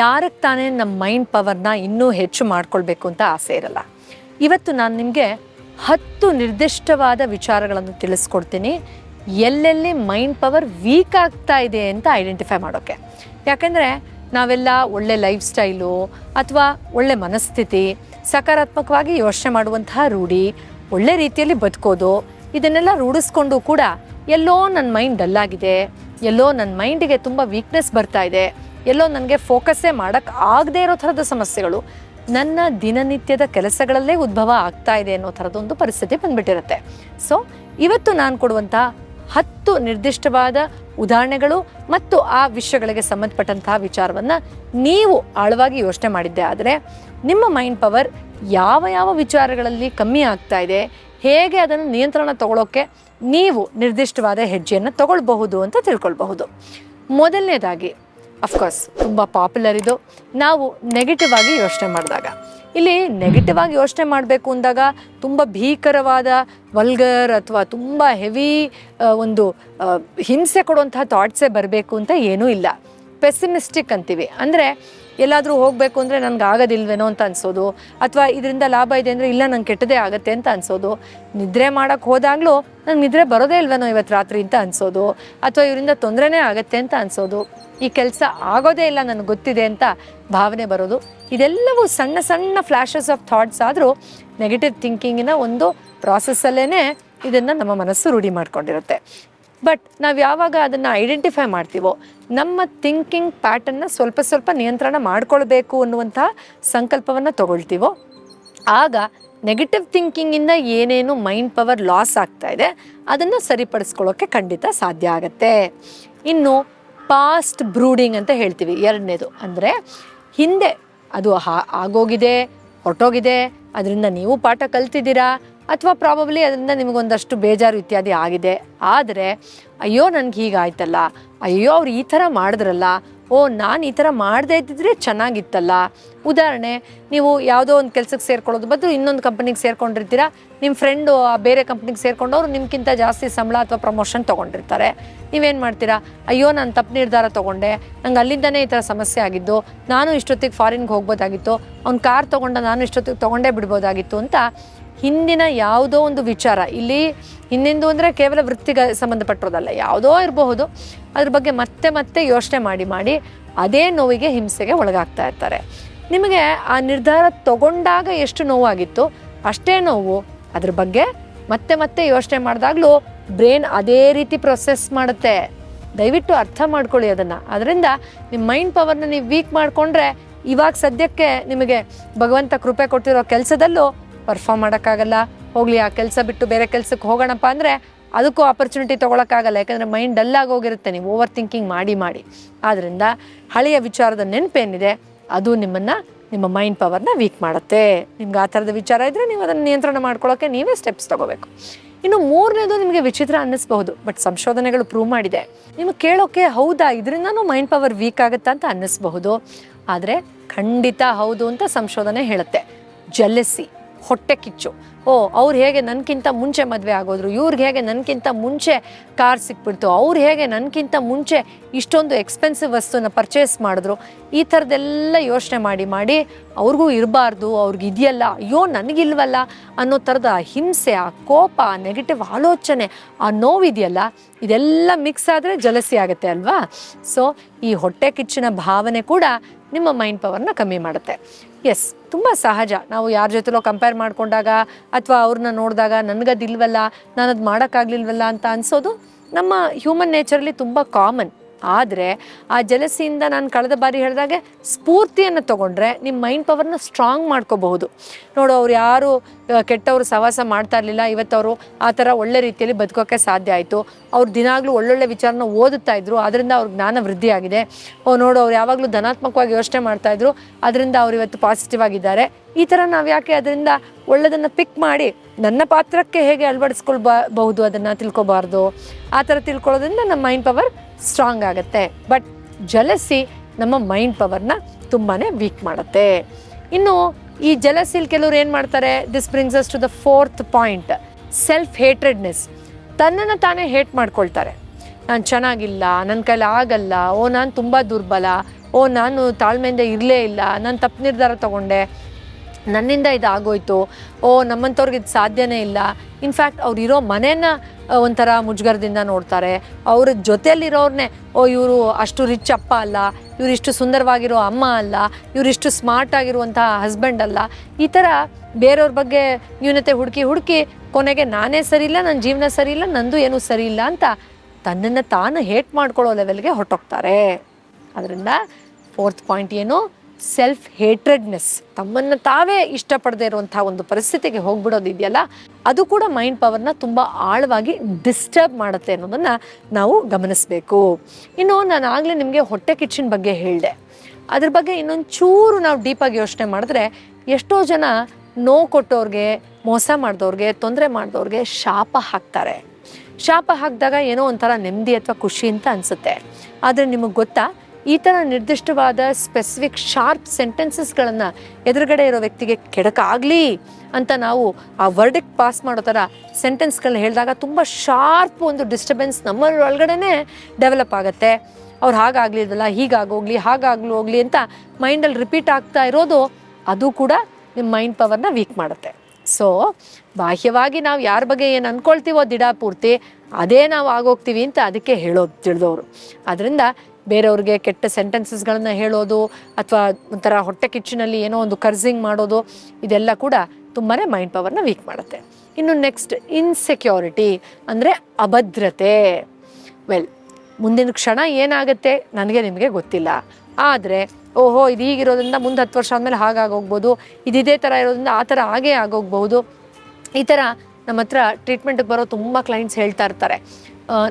ಯಾರಕ್ಕೆ ತಾನೇ ನಮ್ಮ ಮೈಂಡ್ ಪವರ್ನ ಇನ್ನೂ ಹೆಚ್ಚು ಮಾಡ್ಕೊಳ್ಬೇಕು ಅಂತ ಆಸೆ ಇರಲ್ಲ. ಇವತ್ತು ನಾನು ನಿಮಗೆ ಹತ್ತು ನಿರ್ದಿಷ್ಟವಾದ ವಿಚಾರಗಳನ್ನು ತಿಳಿಸ್ಕೊಡ್ತೀನಿ. ಎಲ್ಲೆಲ್ಲಿ ಮೈಂಡ್ ಪವರ್ ವೀಕ್ ಆಗ್ತಾ ಇದೆ ಅಂತ ಐಡೆಂಟಿಫೈ ಮಾಡೋಕ್ಕೆ ಯಾಕೆಂದರೆ ನಾವೆಲ್ಲ ಒಳ್ಳೆ ಲೈಫ್ ಸ್ಟೈಲು ಅಥವಾ ಒಳ್ಳೆ ಮನಸ್ಥಿತಿ, ಸಕಾರಾತ್ಮಕವಾಗಿ ಯೋಚನೆ ಮಾಡುವಂತಹ ರೂಢಿ, ಒಳ್ಳೆ ರೀತಿಯಲ್ಲಿ ಬದುಕೋದು, ಇದನ್ನೆಲ್ಲ ರೂಢಿಸ್ಕೊಂಡು ಕೂಡ ಎಲ್ಲೋ ನನ್ನ ಮೈಂಡ್ ಡಲ್ಲಾಗಿದೆ, ಎಲ್ಲೋ ನನ್ನ ಮೈಂಡಿಗೆ ತುಂಬ ವೀಕ್ನೆಸ್ ಬರ್ತಾ ಇದೆ ಎಲ್ಲೋ ನನಗೆ ಫೋಕಸ್ಸೇ ಮಾಡೋಕ್ಕೆ ಆಗದೆ ಇರೋ ಥರದ ಸಮಸ್ಯೆಗಳು ನನ್ನ ದಿನನಿತ್ಯದ ಕೆಲಸಗಳಲ್ಲೇ ಉದ್ಭವ ಆಗ್ತಾ ಇದೆ ಅನ್ನೋ ಥರದೊಂದು ಪರಿಸ್ಥಿತಿ ಬಂದ್ಬಿಟ್ಟಿರುತ್ತೆ. ಸೊ ಇವತ್ತು ನಾನು ಕೊಡುವಂಥ ಹತ್ತು ನಿರ್ದಿಷ್ಟವಾದ ಉದಾಹರಣೆಗಳು ಮತ್ತು ಆ ವಿಷಯಗಳಿಗೆ ಸಂಬಂಧಪಟ್ಟಂತಹ ವಿಚಾರವನ್ನು ನೀವು ಆಳವಾಗಿ ಯೋಚನೆ ಮಾಡಿದ್ದೆ ಆದರೆ ನಿಮ್ಮ ಮೈಂಡ್ ಪವರ್ ಯಾವ ಯಾವ ವಿಚಾರಗಳಲ್ಲಿ ಕಮ್ಮಿ ಆಗ್ತಾ ಇದೆ, ಹೇಗೆ ಅದನ್ನು ನಿಯಂತ್ರಣ ತಗೊಳ್ಳೋಕ್ಕೆ ನೀವು ನಿರ್ದಿಷ್ಟವಾದ ಹೆಜ್ಜೆಯನ್ನು ತಗೊಳ್ಬಹುದು ಅಂತ ತಿಳ್ಕೊಳ್ಬಹುದು. ಮೊದಲನೇದಾಗಿ ಅಫ್ಕೋರ್ಸ್ ತುಂಬ ಪಾಪ್ಯುಲರ್ ಇದು. ನಾವು ನೆಗೆಟಿವ್ ಆಗಿ ಯೋಚನೆ ಮಾಡಿದಾಗ. ಇಲ್ಲಿ ನೆಗೆಟಿವ್ ಆಗಿ ಯೋಚನೆ ಮಾಡಬೇಕು ಅಂದಾಗ ತುಂಬ ಭೀಕರವಾದ ವಲ್ಗರ್ ಅಥವಾ ತುಂಬ ಹೆವಿ ಒಂದು ಹಿಂಸೆ ಕೊಡುವಂತಹ ಥಾಟ್ಸೇ ಬರಬೇಕು ಅಂತ ಏನೂ ಇಲ್ಲ. ಪೆಸಿಮಿಸ್ಟಿಕ್ ಅಂತೀವಿ. ಅಂದರೆ ಎಲ್ಲಾದರೂ ಹೋಗಬೇಕು ಅಂದರೆ ನನಗೆ ಆಗೋದಿಲ್ವೇನೋ ಅಂತ ಅನ್ಸೋದು. ಅಥವಾ ಇದರಿಂದ ಲಾಭ ಇದೆ ಅಂದರೆ ಇಲ್ಲ, ನಂಗೆ ಕೆಟ್ಟದೇ ಆಗುತ್ತೆ ಅಂತ ಅನ್ಸೋದು. ನಿದ್ರೆ ಮಾಡೋಕ್ಕೆ ಹೋದಾಗಲೂ ನಂಗೆ ನಿದ್ರೆ ಬರೋದೇ ಇಲ್ವೇನೋ ಇವತ್ತು ರಾತ್ರಿ ಅಂತ ಅನ್ಸೋದು. ಅಥವಾ ಇವರಿಂದ ತೊಂದರೆನೇ ಆಗುತ್ತೆ ಅಂತ ಅನ್ಸೋದು. ಈ ಕೆಲಸ ಆಗೋದೇ ಇಲ್ಲ ನನಗೆ ಗೊತ್ತಿದೆ ಅಂತ ಭಾವನೆ ಬರೋದು. ಇದೆಲ್ಲವೂ ಸಣ್ಣ ಸಣ್ಣ ಫ್ಲ್ಯಾಶಸ್ ಆಫ್ ಥಾಟ್ಸ್ ಆದರೂ ನೆಗೆಟಿವ್ ಥಿಂಕಿಂಗಿನ ಒಂದು ಪ್ರಾಸೆಸ್ಸಲ್ಲೇ ಇದನ್ನು ನಮ್ಮ ಮನಸ್ಸು ರೂಢಿ ಮಾಡ್ಕೊಂಡಿರುತ್ತೆ. ಬಟ್ ನಾವು ಯಾವಾಗ ಅದನ್ನು ಐಡೆಂಟಿಫೈ ಮಾಡ್ತೀವೋ, ನಮ್ಮ ಥಿಂಕಿಂಗ್ ಪ್ಯಾಟರ್ನ್ನ ಸ್ವಲ್ಪ ಸ್ವಲ್ಪ ನಿಯಂತ್ರಣ ಮಾಡಿಕೊಳ್ಬೇಕು ಅನ್ನುವಂಥ ಸಂಕಲ್ಪವನ್ನು ತಗೊಳ್ತೀವೋ, ಆಗ ನೆಗೆಟಿವ್ ಥಿಂಕಿಂಗಿಂದ ಏನೇನು ಮೈಂಡ್ ಪವರ್ ಲಾಸ್ ಆಗ್ತಾ ಇದೆ, ಅದನ್ನು ಸರಿಪಡಿಸ್ಕೊಳ್ಳೋಕ್ಕೆ ಖಂಡಿತ ಸಾಧ್ಯ ಆಗತ್ತೆ. ಇನ್ನು ಪಾಸ್ಟ್ ಬ್ರೂಡಿಂಗ್ ಅಂತ ಹೇಳ್ತೀವಿ. ಎರಡನೇದು ಅಂದರೆ ಹಿಂದೆ ಅದು ಆಗೋಗಿದೆ, ಹೊರಟೋಗಿದೆ, ಅದರಿಂದ ನೀವು ಪಾಠ ಕಲ್ತಿದ್ದೀರಾ ಅಥವಾ ಪ್ರಾಬಬ್ಲಿ ಅದರಿಂದ ನಿಮಗೊಂದಷ್ಟು ಬೇಜಾರು ಇತ್ಯಾದಿ ಆಗಿದೆ. ಆದರೆ, ಅಯ್ಯೋ, ನನಗೆ ಹೀಗಾಯ್ತಲ್ಲ, ಅಯ್ಯೋ, ಅವ್ರು ಈ ಥರ ಮಾಡಿದ್ರಲ್ಲ ಓ, ನಾನು ಈ ಥರ ಮಾಡದೇ ಇದ್ದಿದ್ರೆ ಚೆನ್ನಾಗಿತ್ತಲ್ಲ. ಉದಾಹರಣೆ, ನೀವು ಯಾವುದೋ ಒಂದು ಕೆಲಸಕ್ಕೆ ಸೇರ್ಕೊಳ್ಳೋದು ಬದಲು ಇನ್ನೊಂದು ಕಂಪ್ನಿಗೆ ಸೇರ್ಕೊಂಡಿರ್ತೀರಾ. ನಿಮ್ಮ ಫ್ರೆಂಡು ಆ ಬೇರೆ ಕಂಪ್ನಿಗೆ ಸೇರ್ಕೊಂಡವ್ರು ನಿಮ್ಗಿಂತ ಜಾಸ್ತಿ ಸಂಬಳ ಅಥವಾ ಪ್ರಮೋಷನ್ ತೊಗೊಂಡಿರ್ತಾರೆ. ನೀವೇನು ಮಾಡ್ತೀರಾ? ಅಯ್ಯೋ, ನಾನು ತಪ್ಪು ನಿರ್ಧಾರ ತೊಗೊಂಡೆ. ನಂಗೆ ಅಲ್ಲಿಂದನೇ ಈ ಥರ ಸಮಸ್ಯೆ ಆಗಿದ್ದು. ನಾನು ಇಷ್ಟೊತ್ತಿಗೆ ಫಾರಿನ್ಗೆ ಹೋಗ್ಬೋದಾಗಿತ್ತು. ಅವ್ನು ಕಾರ್ ತೊಗೊಂಡ ನಾನು ಇಷ್ಟೊತ್ತಿಗೆ ತೊಗೊಂಡೇ ಬಿಡ್ಬೋದಾಗಿತ್ತು ಅಂತ ಹಿಂದಿನ ಯಾವುದೋ ಒಂದು ವಿಚಾರ, ಇಲ್ಲಿ ಹಿಂದಿಂದು ಅಂದರೆ ಕೇವಲ ವೃತ್ತಿಗೆ ಸಂಬಂಧಪಟ್ಟಿರೋದಲ್ಲ ಯಾವುದೋ ಇರಬಹುದು, ಅದ್ರ ಬಗ್ಗೆ ಮತ್ತೆ ಮತ್ತೆ ಯೋಚನೆ ಮಾಡಿ ಮಾಡಿ ಅದೇ ನೋವಿಗೆ ಹಿಂಸೆಗೆ ಒಳಗಾಗ್ತಾ ಇರ್ತಾರೆ. ನಿಮಗೆ ಆ ನಿರ್ಧಾರ ತಗೊಂಡಾಗ ಎಷ್ಟು ನೋವಾಗಿತ್ತು? ಅಷ್ಟೇ ನೋವು, ಅದ್ರ ಬಗ್ಗೆ ಮತ್ತೆ ಮತ್ತೆ ಯೋಚನೆ ಮಾಡಿದಾಗಲೂ ಬ್ರೈನ್ ಅದೇ ರೀತಿ ಪ್ರೊಸೆಸ್ ಮಾಡುತ್ತೆ. ದಯವಿಟ್ಟು ಅರ್ಥ ಮಾಡ್ಕೊಳ್ಳಿ ಅದನ್ನು. ಅದರಿಂದ ನಿಮ್ಮ ಮೈಂಡ್ ಪವರ್ನ ನೀವು ವೀಕ್ ಮಾಡಿಕೊಂಡ್ರೆ ಇವಾಗ ಸದ್ಯಕ್ಕೆ ನಿಮಗೆ ಭಗವಂತ ಕೃಪೆ ಕೊಟ್ಟಿರೋ ಕೆಲಸದಲ್ಲೂ ಪರ್ಫಾರ್ಮ್ ಮಾಡೋಕ್ಕಾಗಲ್ಲ, ಹೋಗಲಿ, ಆ ಕೆಲಸ ಬಿಟ್ಟು ಬೇರೆ ಕೆಲಸಕ್ಕೆ ಹೋಗೋಣಪ್ಪ ಅಂದರೆ ಅದಕ್ಕೂ ಆಪರ್ಚುನಿಟಿ ತೊಗೊಳಕ್ಕಾಗಲ್ಲ. ಯಾಕಂದರೆ ಮೈಂಡ್ ಡಲ್ಲಾಗಿ ಹೋಗಿರುತ್ತೆ. ನೀವು ಓವರ್ ಥಿಂಕಿಂಗ್ ಮಾಡಿ ಮಾಡಿ. ಆದ್ದರಿಂದ ಹಳೆಯ ವಿಚಾರದ ನೆನಪೇನಿದೆ, ಅದು ನಿಮ್ಮನ್ನು, ನಿಮ್ಮ ಮೈಂಡ್ ಪವರ್ನ ವೀಕ್ ಮಾಡುತ್ತೆ. ನಿಮ್ಗೆ ಆ ಥರದ ವಿಚಾರ ಇದ್ದರೆ ನೀವು ಅದನ್ನು ನಿಯಂತ್ರಣ ಮಾಡ್ಕೊಳ್ಳೋಕ್ಕೆ ನೀವೇ ಸ್ಟೆಪ್ಸ್ ತೊಗೋಬೇಕು. ಇನ್ನು ಮೂರನೇದು ನಿಮಗೆ ವಿಚಿತ್ರ ಅನ್ನಿಸ್ಬಹುದು ಬಟ್ ಸಂಶೋಧನೆಗಳು ಪ್ರೂವ್ ಮಾಡಿದೆ. ನಿಮಗೆ ಕೇಳೋಕೆ ಹೌದಾ? ಇದರಿಂದನೂ ಮೈಂಡ್ ಪವರ್ ವೀಕ್ ಆಗುತ್ತಾ ಅಂತ ಅನ್ನಿಸ್ಬಹುದು. ಆದರೆ ಖಂಡಿತ ಹೌದು ಅಂತ ಸಂಶೋಧನೆ ಹೇಳುತ್ತೆ. ಜೆಲ್ಲೆಸಿ ಹೊಟ್ಟೆ ಕಿಚ್ಚು. ಓ, ಅವ್ರು ಹೇಗೆ ನನಗಿಂತ ಮುಂಚೆ ಮದುವೆ ಆಗೋದ್ರು ಇವ್ರಿಗೆ ಹೇಗೆ ನನಗಿಂತ ಮುಂಚೆ ಕಾರ್ ಸಿಕ್ಬಿಡ್ತು, ಅವ್ರು ಹೇಗೆ ನನಗಿಂತ ಮುಂಚೆ ಇಷ್ಟೊಂದು ಎಕ್ಸ್ಪೆನ್ಸಿವ್ ವಸ್ತುನ ಪರ್ಚೇಸ್ ಮಾಡಿದ್ರು, ಈ ಥರದ್ದೆಲ್ಲ ಯೋಚನೆ ಮಾಡಿ ಮಾಡಿ ಅವ್ರಿಗೂ ಇರಬಾರ್ದು, ಅವ್ರಿಗೆ ಇದೆಯಲ್ಲ, ಅಯ್ಯೋ ನನಗಿಲ್ವಲ್ಲ ಅನ್ನೋ ಥರದ ಹಿಂಸೆ ಆ ಕೋಪ, ಆ ನೆಗೆಟಿವ್ ಆಲೋಚನೆ, ಆ ನೋವಿದೆಯಲ್ಲ, ಇದೆಲ್ಲ ಮಿಕ್ಸ್ ಆದರೆ ಜಲಸಿ ಆಗುತ್ತೆ ಅಲ್ವಾ? ಸೊ ಈ ಹೊಟ್ಟೆ ಕಿಚ್ಚಿನ ಭಾವನೆ ಕೂಡ ನಿಮ್ಮ ಮೈಂಡ್ ಪವರ್ನ ಕಮ್ಮಿ ಮಾಡುತ್ತೆ. ಎಸ್ ತುಂಬ ಸಹಜ. ನಾವು ಯಾರ ಜೊತೆಲೋ ಕಂಪೇರ್ ಮಾಡಿಕೊಂಡಾಗ ಅಥವಾ ಅವ್ರನ್ನ ನೋಡಿದಾಗ ನನಗದಿಲ್ವಲ್ಲ ನಾನು ಅದು ಮಾಡೋಕ್ಕಾಗ್ಲಿಲ್ವಲ್ಲ ಅಂತ ಅನ್ಸೋದು ನಮ್ಮ ಹ್ಯೂಮನ್ ನೇಚರಲ್ಲಿ ತುಂಬ ಕಾಮನ್ ಆದರೆ ಆ ಜಲಸಿಯಿಂದ ನಾನು ಕಳೆದ ಬಾರಿ ಹೇಳಿದಾಗೆ ಸ್ಫೂರ್ತಿಯನ್ನು ತಗೊಂಡ್ರೆ ನಿಮ್ಮ ಮೈಂಡ್ ಪವರ್ನ ಸ್ಟ್ರಾಂಗ್ ಮಾಡ್ಕೋಬಹುದು. ನೋಡು, ಅವ್ರು ಯಾರು ಕೆಟ್ಟವರು ಸವಾಸ ಮಾಡ್ತಾ ಇರಲಿಲ್ಲ ಇವತ್ತು ಅವರು ಆ ಥರ ಒಳ್ಳೆ ರೀತಿಯಲ್ಲಿ ಬದುಕೋಕ್ಕೆ ಸಾಧ್ಯ ಆಯಿತು. ಅವ್ರು ದಿನಾಗಲೂ ಒಳ್ಳೊಳ್ಳೆ ವಿಚಾರನ ಓದುತ್ತಾ ಇದ್ರು ಅದರಿಂದ ಅವ್ರ ಜ್ಞಾನ ವೃದ್ಧಿ ಆಗಿದೆ. ಓ, ನೋಡು, ಅವ್ರು ಯಾವಾಗಲೂ ಧನಾತ್ಮಕವಾಗಿ ಯೋಚನೆ ಮಾಡ್ತಾ ಇದ್ರು ಅದರಿಂದ ಅವ್ರು ಇವತ್ತು ಪಾಸಿಟಿವ್ ಆಗಿದ್ದಾರೆ. ಈ ಥರ ನಾವು ಯಾಕೆ ಅದರಿಂದ ಒಳ್ಳೆಯದನ್ನು ಪಿಕ್ ಮಾಡಿ ನನ್ನ ಪಾತ್ರಕ್ಕೆ ಹೇಗೆ ಅಳವಡಿಸ್ಕೊಳ್ಬಹುದು ಅದನ್ನು ತಿಳ್ಕೊಬಾರ್ದು? ಆ ಥರ ತಿಳ್ಕೊಳ್ಳೋದ್ರಿಂದ ನಮ್ಮ ಮೈಂಡ್ ಪವರ್ ಸ್ಟ್ರಾಂಗ್ ಆಗುತ್ತೆ. ಬಟ್ ಜಲಸಿ ನಮ್ಮ ಮೈಂಡ್ ಪವರ್ನ ತುಂಬಾ ವೀಕ್ ಮಾಡುತ್ತೆ. ಇನ್ನು ಈ ಜಲಸಿಲ್ ಕೆಲವ್ರು ಏನು ಮಾಡ್ತಾರೆ? This brings us to the fourth point self hatredness ತನ್ನನ್ನು ತಾನೇ ಹೇಟ್ ಮಾಡ್ಕೊಳ್ತಾರೆ. ನಾನು ಚೆನ್ನಾಗಿಲ್ಲ ನನ್ನ ಕೈಲಿ ಆಗಲ್ಲ, ಓ ನಾನು ತುಂಬ ದುರ್ಬಲ, ಓ ನಾನು ತಾಳ್ಮೆಯಿಂದ ಇರಲೇ ಇಲ್ಲ, ನಾನು ತಪ್ಪು ನಿರ್ಧಾರ ತಗೊಂಡೆ ನನ್ನಿಂದ ಇದು ಆಗೋಯ್ತು ಓ, ನಮ್ಮಂಥವ್ರಿಗೆ ಇದು ಸಾಧ್ಯನೇ ಇಲ್ಲ. ಇನ್ಫ್ಯಾಕ್ಟ್ ಅವ್ರು ಇರೋ ಮನೇನ ಒಂಥರ ಮುಜುಗರದಿಂದ ನೋಡ್ತಾರೆ. ಅವ್ರ ಜೊತೆಯಲ್ಲಿರೋರ್ನೇ, ಓ, ಇವರು ಅಷ್ಟು ರಿಚ್ ಅಪ್ಪ ಅಲ್ಲ ಇವರಿಷ್ಟು ಸುಂದರವಾಗಿರೋ ಅಮ್ಮ ಅಲ್ಲ ಇವರಿಷ್ಟು ಸ್ಮಾರ್ಟ್ ಆಗಿರುವಂಥ ಹಸ್ಬೆಂಡ್ ಅಲ್ಲ. ಈ ಥರ ಬೇರೆಯವ್ರ ಬಗ್ಗೆ ನ್ಯೂನತೆ ಹುಡುಕಿ ಹುಡುಕಿ ಕೊನೆಗೆ ನಾನೇ ಸರಿ ಇಲ್ಲ ನನ್ನ ಜೀವನ ಸರಿ ಇಲ್ಲ, ನಂದು ಏನೂ ಸರಿ ಇಲ್ಲ ಅಂತ ತನ್ನನ್ನು ತಾನು ಹೇಟ್ ಮಾಡ್ಕೊಳ್ಳೋ ಲೆವೆಲ್ಗೆ ಹೊರಟೋಗ್ತಾರೆ. ಅದರಿಂದ ಫೋರ್ತ್ ಪಾಯಿಂಟ್ ಏನು? ಸೆಲ್ಫ್ ಹೇಟ್ರೆಡ್ನೆಸ್ ತಮ್ಮನ್ನು ತಾವೇ ಇಷ್ಟಪಡದೇ ಇರುವಂತಹ ಒಂದು ಪರಿಸ್ಥಿತಿಗೆ ಹೋಗ್ಬಿಡೋದು ಇದೆಯಲ್ಲ? ಅದು ಕೂಡ ಮೈಂಡ್ ಪವರ್ನ ತುಂಬ ಆಳವಾಗಿ ಡಿಸ್ಟರ್ಬ್ ಮಾಡುತ್ತೆ ಅನ್ನೋದನ್ನ ನಾವು ಗಮನಿಸಬೇಕು. ಇನ್ನು ನಾನು ಆಗಲೇ ನಿಮಗೆ ಹೊಟ್ಟೆ ಕಿಚ್ಚಿನ ಬಗ್ಗೆ ಹೇಳಿದೆ. ಅದ್ರ ಬಗ್ಗೆ ಇನ್ನೊಂದು ಚೂರು ನಾವು ಡೀಪಾಗಿ ಯೋಚನೆ ಮಾಡಿದ್ರೆ ಎಷ್ಟೋ ಜನ ನೋವು ಕೊಟ್ಟೋರ್ಗೆ, ಮೋಸ ಮಾಡಿದವ್ರಿಗೆ ತೊಂದರೆ ಮಾಡಿದವ್ರಿಗೆ ಶಾಪ ಹಾಕ್ತಾರೆ. ಶಾಪ ಹಾಕಿದಾಗ ಏನೋ ಒಂಥರ ನೆಮ್ಮದಿ ಅಥವಾ ಖುಷಿ ಅಂತ ಅನಿಸುತ್ತೆ. ಆದರೆ ನಿಮಗೆ ಗೊತ್ತಾ? ಈ ಥರ ನಿರ್ದಿಷ್ಟವಾದ ಸ್ಪೆಸಿಫಿಕ್ ಶಾರ್ಪ್ ಸೆಂಟೆನ್ಸಸ್ಗಳನ್ನು ಎದುರುಗಡೆ ಇರೋ ವ್ಯಕ್ತಿಗೆ ಕೆಡಕಾಗಲಿ ಅಂತ ನಾವು ಆ ವರ್ಡಿಕ್ ಪಾಸ್ ಮಾಡೋ ಥರ ಸೆಂಟೆನ್ಸ್ಗಳನ್ನ ಹೇಳಿದಾಗ ತುಂಬ ಶಾರ್ಪ್ ಒಂದು ಡಿಸ್ಟರ್ಬೆನ್ಸ್ ನಮ್ಮ ಒಳಗಡೆನೇ ಡೆವಲಪ್ ಆಗುತ್ತೆ. ಅವ್ರು ಹಾಗಾಗ್ಲಿದಲ್ಲ ಹೀಗಾಗೋಗ್ಲಿ, ಹಾಗಾಗ್ಲಿ ಹೋಗ್ಲಿ ಅಂತ ಮೈಂಡಲ್ಲಿ ರಿಪೀಟ್ ಆಗ್ತಾ ಇರೋದು, ಅದು ಕೂಡ ನಿಮ್ಮ ಮೈಂಡ್ ಪವರ್ನ ವೀಕ್ ಮಾಡುತ್ತೆ. ಸೊ ಬಾಹ್ಯವಾಗಿ ನಾವು ಯಾರ ಬಗ್ಗೆ ಏನು ಅಂದ್ಕೊಳ್ತೀವೋ ದಿಡ ಪೂರ್ತಿ, ಅದೇ ನಾವು ಆಗೋಗ್ತೀವಿ ಅಂತ ಅದಕ್ಕೆ ಹೇಳೋದು ತಿಳಿದವರು. ಅದರಿಂದ ಬೇರೆಯವ್ರಿಗೆ ಕೆಟ್ಟ ಸೆಂಟೆನ್ಸಸ್ಗಳನ್ನು ಹೇಳೋದು ಅಥವಾ ಒಂಥರ ಹೊಟ್ಟೆ ಕಿಚ್ಚಿನಲ್ಲಿ ಏನೋ ಒಂದು ಕರ್ಸಿಂಗ್ ಮಾಡೋದು, ಇದೆಲ್ಲ ಕೂಡ ತುಂಬಾ ಮೈಂಡ್ ಪವರ್ನ ವೀಕ್ ಮಾಡುತ್ತೆ. ಇನ್ನು ನೆಕ್ಸ್ಟ್ ಇನ್ಸೆಕ್ಯೂರಿಟಿ ಅಂದರೆ ಅಭದ್ರತೆ. ವೆಲ್ ಮುಂದಿನ ಕ್ಷಣ ಏನಾಗುತ್ತೆ? ನನಗೆ ನಿಮಗೆ ಗೊತ್ತಿಲ್ಲ. ಆದರೆ ಓಹೋ, ಇದು ಹೀಗಿರೋದ್ರಿಂದ ಮುಂದೆ ಹತ್ತು ವರ್ಷ ಆದಮೇಲೆ ಹಾಗಾಗೋಗ್ಬೋದು. ಇದು ಇದೇ ಥರ ಇರೋದ್ರಿಂದ ಆ ಥರ ಹಾಗೇ ಆಗೋಗ್ಬೋದು. ಈ ಥರ ನಮ್ಮ ಹತ್ರ ಟ್ರೀಟ್ಮೆಂಟ್ಗೆ ಬರೋ ತುಂಬ ಕ್ಲೈಂಟ್ಸ್ ಹೇಳ್ತಾ ಇರ್ತಾರೆ.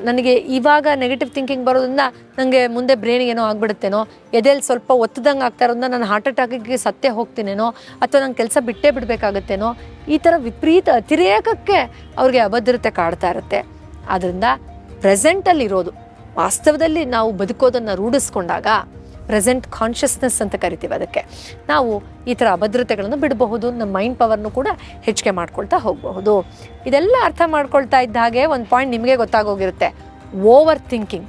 ನನಗೆ ಇವಾಗ ನೆಗೆಟಿವ್ ಥಿಂಕಿಂಗ್ ಬರೋದ್ರಿಂದ ನನಗೆ ಮುಂದೆ ಬ್ರೈನಿಗೆ ಏನೋ ಆಗ್ಬಿಡುತ್ತೇನೋ ಎದೆಯಲ್ಲಿ ಸ್ವಲ್ಪ ಒತ್ತದಂಗೆ ಆಗ್ತಾ ಇರೋದ್ರಿಂದ ನಾನು ಹಾರ್ಟ್ ಅಟ್ಯಾಕಿಗೆ ಸತ್ತೇ ಹೋಗ್ತೀನೇನೋ, ಅಥವಾ ನಂಗೆ ಕೆಲಸ ಬಿಟ್ಟೇ ಬಿಡಬೇಕಾಗತ್ತೇನೋ, ಈ ಥರ ವಿಪರೀತ ಅತಿರೇಕಕ್ಕೆ ಅವ್ರಿಗೆ ಅಭದ್ರತೆ ಕಾಡ್ತಾ ಇರುತ್ತೆ. ಆದ್ದರಿಂದ ಪ್ರೆಸೆಂಟಲ್ಲಿರೋದು ವಾಸ್ತವದಲ್ಲಿ ನಾವು ಬದುಕೋದನ್ನು ರೂಢಿಸ್ಕೊಂಡಾಗ ಪ್ರೆಸೆಂಟ್ ಕಾನ್ಷಿಯಸ್ನೆಸ್ ಅಂತ ಕರಿತೀವಿ ಅದಕ್ಕೆ. ನಾವು ಈ ಥರ ಅಭದ್ರತೆಗಳನ್ನು ಬಿಡಬಹುದು, ನಮ್ಮ ಮೈಂಡ್ ಪವರ್ನು ಕೂಡ ಹೆಚ್ಚಿಗೆ ಮಾಡ್ಕೊಳ್ತಾ ಹೋಗಬಹುದು. ಇದೆಲ್ಲ ಅರ್ಥ ಮಾಡ್ಕೊಳ್ತಾ ಇದ್ದ ಹಾಗೆ ಒಂದು ಪಾಯಿಂಟ್ ನಿಮಗೆ ಗೊತ್ತಾಗೋಗಿರುತ್ತೆ. Over thinking.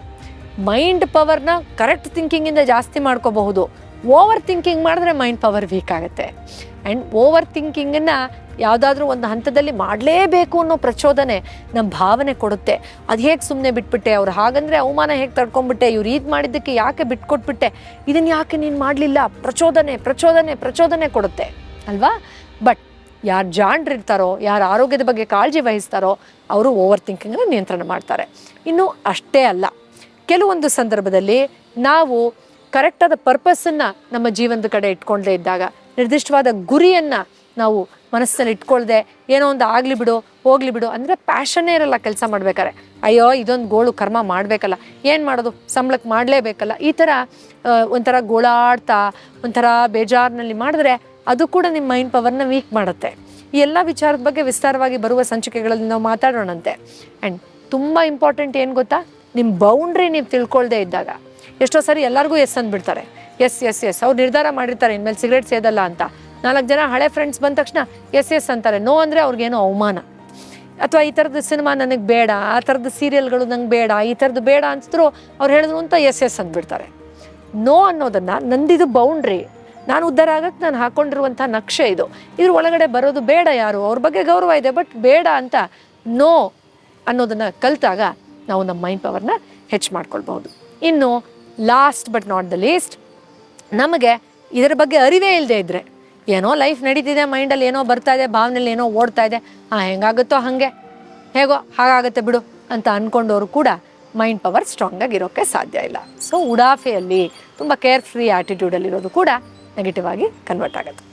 ಮೈಂಡ್ ಪವರ್ನ ಕರೆಕ್ಟ್ ಥಿಂಕಿಂಗಿಂದ ಜಾಸ್ತಿ ಮಾಡ್ಕೋಬಹುದು. ಓವರ್ ಥಿಂಕಿಂಗ್ ಮಾಡಿದ್ರೆ ಮೈಂಡ್ ಪವರ್ ವೀಕ್ ಆಗುತ್ತೆ. ಆ್ಯಂಡ್ ಓವರ್ ಥಿಂಕಿಂಗನ್ನು ಯಾವುದಾದ್ರೂ ಒಂದು ಹಂತದಲ್ಲಿ ಮಾಡಲೇಬೇಕು ಅನ್ನೋ ಪ್ರಚೋದನೆ ನಮ್ಮ ಭಾವನೆ ಕೊಡುತ್ತೆ. ಅದು ಹೇಗೆ ಸುಮ್ಮನೆ ಬಿಟ್ಬಿಟ್ಟೆ? ಅವ್ರು ಹಾಗಂದರೆ ಅವಮಾನ ಹೇಗೆ ತಡ್ಕೊಂಡ್ಬಿಟ್ಟೆ? ಇವ್ರು ಇದು ಮಾಡಿದ್ದಕ್ಕೆ ಯಾಕೆ ಬಿಟ್ಕೊಟ್ಬಿಟ್ಟೆ? ಇದನ್ನು ಯಾಕೆ ನೀನು ಮಾಡಲಿಲ್ಲ? ಪ್ರಚೋದನೆ ಪ್ರಚೋದನೆ ಪ್ರಚೋದನೆ ಕೊಡುತ್ತೆ. ಅಲ್ವಾ? ಬಟ್ ಯಾರು ಜಾಣ್ರಿರ್ತಾರೋ, ಯಾರು ಆರೋಗ್ಯದ ಬಗ್ಗೆ ಕಾಳಜಿ ವಹಿಸ್ತಾರೋ, ಅವರು ಓವರ್ ಥಿಂಕಿಂಗನ್ನು ನಿಯಂತ್ರಣ ಮಾಡ್ತಾರೆ. ಇನ್ನು ಅಷ್ಟೇ ಅಲ್ಲ. ಕೆಲವೊಂದು ಸಂದರ್ಭದಲ್ಲಿ ನಾವು ಕರೆಕ್ಟಾದ ಪರ್ಪಸ್ಸನ್ನು ನಮ್ಮ ಜೀವನದ ಕಡೆ ಇಟ್ಕೊಂಡೇ ಇದ್ದಾಗ, ನಿರ್ದಿಷ್ಟವಾದ ಗುರಿಯನ್ನು ನಾವು ಮನಸ್ಸಲ್ಲಿ ಇಟ್ಕೊಳ್ದೆ, ಏನೋ ಒಂದು ಆಗಲಿ ಬಿಡು, ಹೋಗ್ಲಿ ಬಿಡು ಅಂದರೆ ಪ್ಯಾಷನ್ನೇ ಇರಲ್ಲ ಕೆಲಸ ಮಾಡ್ಬೇಕಾರೆ ಅಯ್ಯೋ, ಇದೊಂದು ಗೋಳು ಕರ್ಮ ಮಾಡಬೇಕಲ್ಲ. ಏನು ಮಾಡೋದು? ಸಂಬಳಕ್ಕೆ ಮಾಡಲೇಬೇಕಲ್ಲ. ಈ ಥರ ಒಂಥರ ಗೋಳಾಡ್ತಾ, ಒಂಥರ ಬೇಜಾರಿನಲ್ಲಿ ಮಾಡಿದ್ರೆ ಅದು ಕೂಡ ನಿಮ್ಮ ಮೈಂಡ್ ಪವರ್ನ ವೀಕ್ ಮಾಡುತ್ತೆ. ಈ ಎಲ್ಲ ವಿಚಾರದ ಬಗ್ಗೆ ವಿಸ್ತಾರವಾಗಿ ಬರುವ ಸಂಚಿಕೆಗಳಲ್ಲಿ ನಾವು ಮಾತಾಡೋಣಂತೆ. ಆ್ಯಂಡ್ ತುಂಬ ಇಂಪಾರ್ಟೆಂಟ್ ಏನು ಗೊತ್ತಾ? ನಿಮ್ಮ ಬೌಂಡ್ರಿ ನೀವು ತಿಳ್ಕೊಳ್ದೇ ಇದ್ದಾಗ. ಎಷ್ಟೋ ಸರಿ ಎಲ್ಲರಿಗೂ ಎಸ್ ಅಂದ್ಬಿಡ್ತಾರೆ. ಎಸ್ ಎಸ್ ಎಸ್ ಅವ್ರು ನಿರ್ಧಾರ ಮಾಡಿರ್ತಾರೆ, ಇನ್ಮೇಲೆ ಸಿಗರೇಟ್ ಸೇದಲ್ಲ ಅಂತ. ನಾಲ್ಕು ಜನ ಹಳೆ ಫ್ರೆಂಡ್ಸ್ ಬಂದ ತಕ್ಷಣ ಎಸ್ ಎಸ್ ಅಂತಾರೆ. ನೋ ಅಂದರೆ ಅವ್ರಿಗೇನು ಅವಮಾನ. ಅಥವಾ ಈ ಥರದ ಸಿನಿಮಾ ನನಗೆ ಬೇಡ, ಆ ಥರದ ಸೀರಿಯಲ್ಗಳು ನಂಗೆ ಬೇಡ, ಈ ಥರದ್ದು ಬೇಡ ಅನ್ಸಿದ್ರು ಅವ್ರು ಹೇಳಿದ್ರು ಅಂತ ಎಸ್ ಎಸ್ ಅಂದ್ಬಿಡ್ತಾರೆ. ನೋ ಅನ್ನೋದನ್ನು ನಂದಿದು ಬೌಂಡ್ರಿ ನಾನು ಉದ್ಧಾರ ಆಗಕ್ಕೆ ನಾನು ಹಾಕೊಂಡಿರುವಂಥ ನಕ್ಷೆ ಇದು. ಇದ್ರ ಒಳಗಡೆ ಬರೋದು ಬೇಡ ಯಾರು, ಅವ್ರ ಬಗ್ಗೆ ಗೌರವ ಇದೆ, ಬಟ್ ಬೇಡ ಅಂತ ನೋ ಅನ್ನೋದನ್ನು ಕಲಿತಾಗ ನಾವು ನಮ್ಮ ಮೈಂಡ್ ಪವರ್ನ ಹೆಚ್ಚು ಮಾಡ್ಕೊಳ್ಬಹುದು. ಇನ್ನು last but not the least ನಮಗೆ ಇದರ ಬಗ್ಗೆ ಅರಿವೇ ಇಲ್ಲದೆ ಇದ್ದರೆ ಏನೋ ಲೈಫ್ ನಡೀತಿದೆ ಮೈಂಡಲ್ಲಿ ಏನೋ ಬರ್ತಾ ಇದೆ, ಭಾವನೆಯಲ್ಲಿ ಏನೋ ಓಡ್ತಾ ಇದೆ. ಆ, ಹೆಂಗಾಗುತ್ತೋ ಹಾಗೆ. ಹೇಗೋ, ಹಾಗಾಗುತ್ತೆ ಬಿಡು ಅಂತ ಅಂದ್ಕೊಂಡವರು ಕೂಡ ಮೈಂಡ್ ಪವರ್ ಸ್ಟ್ರಾಂಗ್ ಆಗಿರೋಕ್ಕೆ ಸಾಧ್ಯ ಇಲ್ಲ. ಸೊ ಉಡಾಫೆಯಲ್ಲಿ ತುಂಬ ಕೇರ್ ಫ್ರೀ ಆ್ಯಟಿಟ್ಯೂಡಲ್ಲಿರೋದು ಕೂಡ ನೆಗೆಟಿವ್ ಆಗಿ ಕನ್ವರ್ಟ್ ಆಗುತ್ತೆ.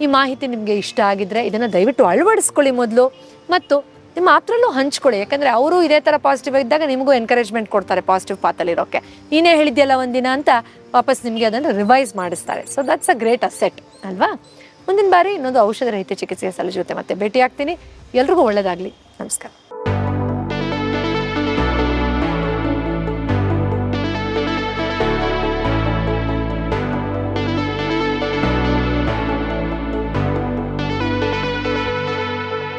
ಈ ಮಾಹಿತಿ ನಿಮಗೆ ಇಷ್ಟ ಆಗಿದ್ರೆ ಇದನ್ನು ದಯವಿಟ್ಟು ಅಳವಡಿಸ್ಕೊಳ್ಳಿ ಮೊದಲು. ಮತ್ತು ನಿಮ್ಮ ಆಪ್ತರಲ್ಲೂ ಹಂಚ್ಕೊಳ್ಳಿ. ಯಾಕಂದರೆ ಅವರು ಇದೇ ಥರ ಪಾಸಿಟಿವ್ ಇದ್ದಾಗ ನಿಮಗೂ ಎನ್ಕರೇಜ್ಮೆಂಟ್ ಕೊಡ್ತಾರೆ ಪಾಸಿಟಿವ್ ಪಾತಲ್ಲಿರೋಕ್ಕೆ ನೀನೇ ಹೇಳಿದ್ಯಲ್ಲ ಒಂದಿನ ಅಂತ ವಾಪಸ್ ನಿಮಗೆ ಅದನ್ನು ರಿವೈಸ್ ಮಾಡಿಸ್ತಾರೆ. So that's a great asset ಅಲ್ವಾ? ಮುಂದಿನ ಬಾರಿ ಇನ್ನೊಂದು ಔಷಧ ರಹಿತ ಚಿಕಿತ್ಸೆಯ ಸಲಹೆ ಜೊತೆ ಮತ್ತೆ ಭೇಟಿ ಆಗ್ತೀನಿ ಎಲ್ರಿಗೂ ಒಳ್ಳೆಯದಾಗಲಿ ನಮಸ್ಕಾರ.